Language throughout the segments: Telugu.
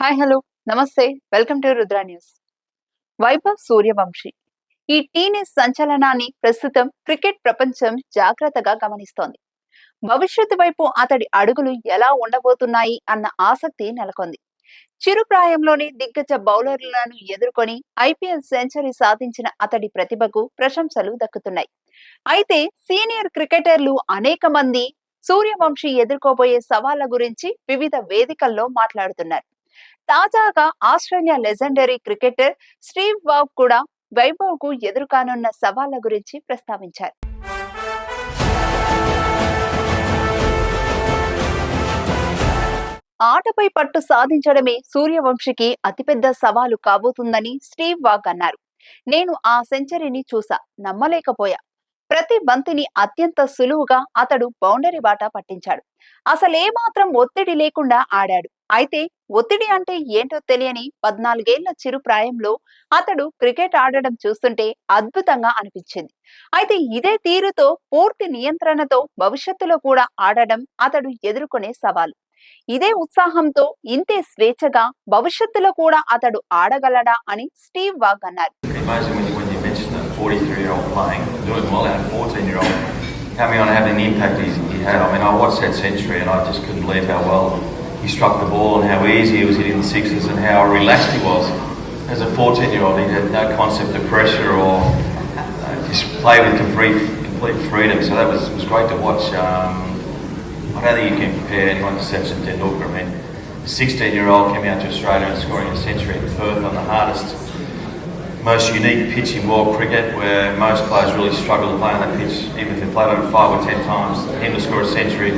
హాయ్ హలో నమస్తే welcome to Rudra news Vaibhav Suryavanshi ఈ టీనేజ్ సంచలనాన్ని ప్రస్తుతం క్రికెట్ ప్రపంచం జాగ్రత్తగా గమనిస్తోంది. భవిష్యత్తు వైపు అతడి అడుగులు ఎలా ఉండబోతున్నాయి అన్న ఆసక్తి నెలకొంది. చిరుప్రాయంలోని దిగ్గజ బౌలర్లను ఎదుర్కొని ఐపీఎల్ సెంచరీ సాధించిన అతడి ప్రతిభకు ప్రశంసలు దక్కుతున్నాయి. అయితే సీనియర్ క్రికెటర్లు అనేక మంది సూర్యవంశీ ఎదుర్కోబోయే సవాళ్ళ గురించి వివిధ వేదికల్లో మాట్లాడుతున్నారు. తాజాగా Australia legendary cricketer Steve Waugh కూడా వైభవ్కు ఎదురుకానున్న సవాళ్ళ గురించి ప్రస్తావించారు. ఆటపై పట్టు సాధించడమే సూర్యవంశికి అతిపెద్ద సవాలు కాబోతుందని స్టీవ్ వాగ్ అన్నారు. నేను ఆ సెంచరీని చూసా నమ్మలేకపోయా. ప్రతి బంతిని అత్యంత సులువుగా అతడు బౌండరీ బాట పట్టించాడు. అసలేమాత్రం ఒత్తిడి లేకుండా ఆడాడు. అయితే ఒత్తిడి అంటే ఏంటో తెలియని పద్నాలుగేళ్ళ చిరు ప్రాయంలో అతడు క్రికెట్ ఆడడం చూస్తుంటే అద్భుతంగా అనిపించింది. అయితే ఇదే తీరుతో పూర్తి నియంత్రణతో భవిష్యత్తులో కూడా ఆడడం అతడు ఎదుర్కొనే సవాలు. ఇదే ఉత్సాహంతో ఇంతే స్వేచ్ఛగా భవిష్యత్తులో కూడా అతడు ఆడగలడా అని స్టీవ్ వాగ్ అన్నారు. Coming on, having the impact he had. I mean, I watched that century and I just couldn't believe how well he struck the ball and how easy he was hitting the sixes and how relaxed he was. As a 14 year old, he had no concept of pressure or uh, just play with complete, complete freedom. So that was, was great to watch. Um, I don't think you can compare anyone to Sachin Tendulkar. I mean, a 16 year old came out to Australia and scoring a century at Perth on the hardest, most unique pitch in world cricket where most players really struggle to play on that pitch, even if they played on it five or ten times. Him to score a century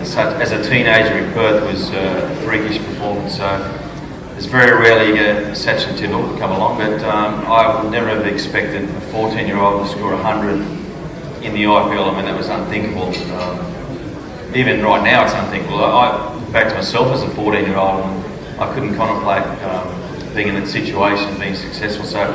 as as a teenager in Perth was uh, a freakish performance. So it's very rarely you get a Sachin Tendulkar come along, but um, I would never have expected a 14 year old to score 100 in the IPL. I mean, that was unthinkable. Um, even right now, it's unthinkable. I, back to myself as a 14 year old I couldn't contemplate um, being in that situation, being successful. So,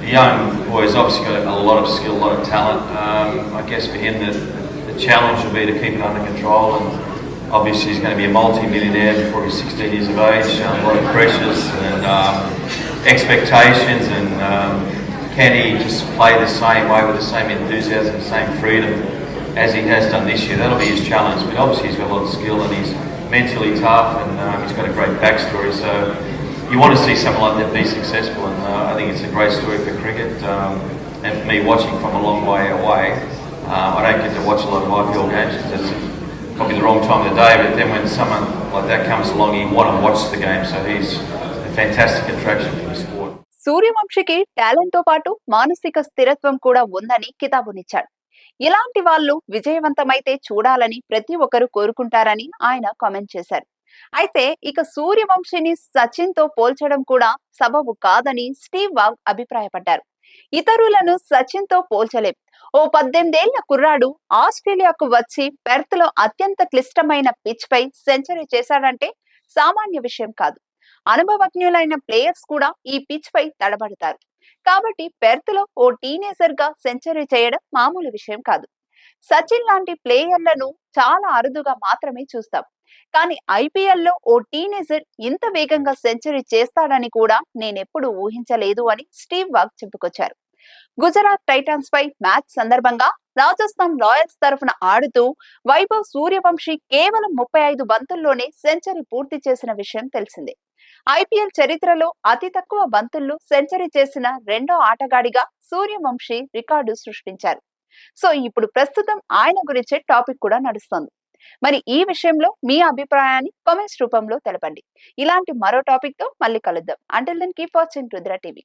the young boy's obviously got a lot of skill, a lot of talent. Um, I guess for him, the challenge will be to keep it under control. And obviously, he's going to be a multi millionaire before he's 16 years of age. A lot of pressures and um, expectations, and um, can he just play the same way with the same enthusiasm, the same freedom? as he has done this year. That'll be his challenge. But obviously, he's got a lot of skill and he's mentally tough and um, he's got a great backstory. So you want to see someone like that be successful, and uh, I think it's a great story for cricket. Um, and for me, watching from a long way away, um, I don't get to watch a lot of IPL games because it's probably the wrong time of the day. But then when someone like that comes along, you want to watch the game. So he's a fantastic attraction for the sport. సూర్యవంశికి టాలెంట్తో పాటు మానసిక స్థిరత్వం కూడా ఉందని కితాబునిచ్చాడు ఇలాంటి వాళ్ళు విజయవంతమైతే చూడాలని ప్రతి ఒక్కరూ కోరుకుంటారని ఆయన కామెంట్ చేశారు అయితే ఇక సూర్యవంశిని సచిన్తో పోల్చడం కూడా సబబు కాదని స్టీవ్ వాగ్ అభిప్రాయపడ్డారు ఇతరులను సచిన్తో పోల్చలేం. ఓ పద్దెనిమిదేళ్ళ కుర్రాడు ఆస్ట్రేలియాకు వచ్చి పెర్త్లో అత్యంత క్లిష్టమైన పిచ్ పై సెంచరీ చేశాడంటే సామాన్య విషయం కాదు. అనుభవజ్ఞులైన ప్లేయర్స్ కూడా ఈ పిచ్ పై తడబడతారు. కాబట్టి పెర్త్లో ఓ టీనేజర్గా సెంచరీ చేయడం మామూలు విషయం కాదు. సచిన్ లాంటి ప్లేయర్లను చాలా అరుదుగా మాత్రమే చూస్తాం. కానీ ఐపీఎల్లో ఓ టీనేజర్ ఇంత వేగంగా సెంచరీ చేస్తాడని కూడా నేనెప్పుడు ఊహించలేదు అని స్టీవ్ వాగ్ చెప్పుకొచ్చారు. గుజరాత్ టైటాన్స్ పై మ్యాచ్ సందర్భంగా రాజస్థాన్ రాయల్స్ తరఫున ఆడుతూ వైభవ్ సూర్యవంశీ కేవలం ముప్పై ఐదు బంతుల్లోనే సెంచరీ పూర్తి చేసిన విషయం తెలిసిందే. ఐపీఎల్ చరిత్రలో అతి తక్కువ బంతుల్లో సెంచరీ చేసిన రెండో ఆటగాడిగా సూర్యవంశీ రికార్డు సృష్టించారు. సో ఇప్పుడు ప్రస్తుతం ఆయన గురించే టాపిక్ కూడా నడుస్తోంది. మరి ఈ విషయంలో మీ అభిప్రాయాన్ని కామెంట్స్ రూపంలో తెలపండి. ఇలాంటి మరో టాపిక్తో మళ్ళీ కలుద్దాం. Until then keep watching Rudra TV